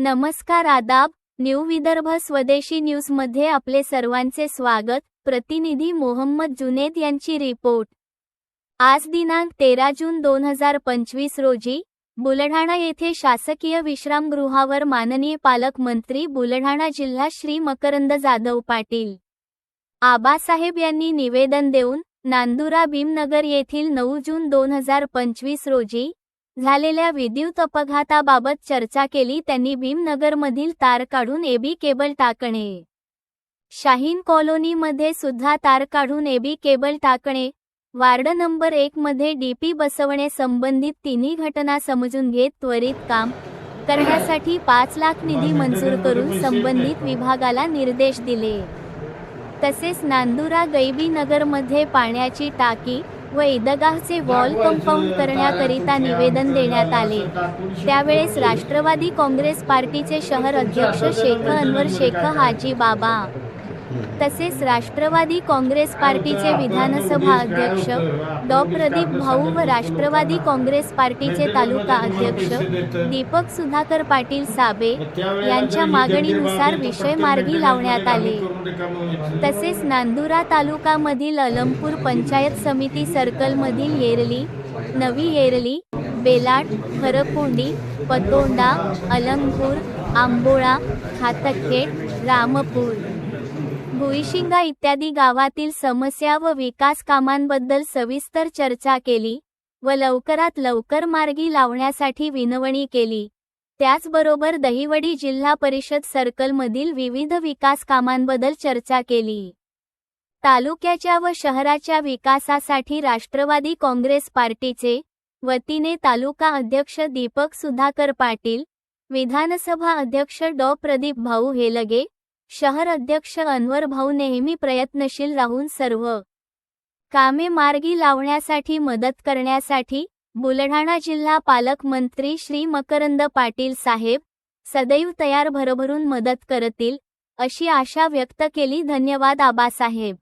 नमस्कार आदाब न्यू विदर्भ स्वदेशी न्यूजमध्ये आपले सर्वांचे स्वागत. प्रतिनिधी मोहम्मद जुनेद यांची रिपोर्ट. आज दिनांक तेरा जून दोन हजार पंचवीस रोजी बुलढाणा येथे शासकीय विश्रामगृहावर माननीय पालकमंत्री बुलढाणा जिल्हा श्री मकरंद जाधव पाटील. आबासाहेब यांनी निवेदन देऊन नांदुरा भीमनगर येथील नऊ जून दोन हजार पंचवीस रोजी झालेल्या विद्युत अपघाताबाबत चर्चा केली त्यांनी भीमनगरमधील तार काढून एबी केबल टाकणे. शाहीन कॉलनीमध्ये सुद्धा तार काढून एबी केबल टाकणे. वार्ड नंबर एक मध्ये डीपी बसवणे संबंधित तिन्ही घटना समजून घेत त्वरित काम करण्यासाठी पाच लाख निधी मंजूर करून संबंधित विभागाला निर्देश दिले. तसेच नांदुरा गैबी नगरमध्ये पाण्याची टाकी व ईदगाहचे वॉल कंपाऊंड करण्याकरिता निवेदन देण्यात आले. त्यावेळेस राष्ट्रवादी काँग्रेस पार्टीचे शहर अध्यक्ष शेख अनवर शेख हाजी बाबा. तसेच राष्ट्रवादी काँग्रेस पार्टीचे विधानसभा अध्यक्ष डॉ. प्रदीप भाऊ व राष्ट्रवादी काँग्रेस पार्टीचे तालुका अध्यक्ष दीपक सुधाकर पाटील साबे यांच्या मागणीनुसार विषय मार्गी लावण्यात आले. तसेच नांदुरा तालुकामधील अलमपूर पंचायत समिती सर्कलमधील येरली नवी येरली बेलाट खरकोंडी पतोंडा अलमपूर आंबोळा खातखेड रामपूर भुईशिंगा इत्यादी गावातील समस्या व विकास कामांबद्दल सविस्तर चर्चा केली व लवकरात लवकर मार्गी लावण्यासाठी विनवणी केली. त्याचबरोबर दहिवडी जिल्हा परिषद सर्कलमधील विविध विकास कामांबद्दल चर्चा केली. तालुक्याच्या व शहराच्या विकासासाठी राष्ट्रवादी काँग्रेस पार्टीचे वतीने तालुका अध्यक्ष दीपक सुधाकर पाटील विधानसभा अध्यक्ष डॉ. प्रदीप भाऊ हेलगे शहर अध्यक्ष अनवर भाऊ नेहमी प्रयत्नशील राहून सर्व कामे मार्गी लावण्यासाठी मदत करण्यासाठी बुलढाणा जिल्हा पालकमंत्री श्री मकरंद पाटील साहेब सदैव तयार भरभरून मदत करतील अशी आशा व्यक्त केली. धन्यवाद आबासाहेब.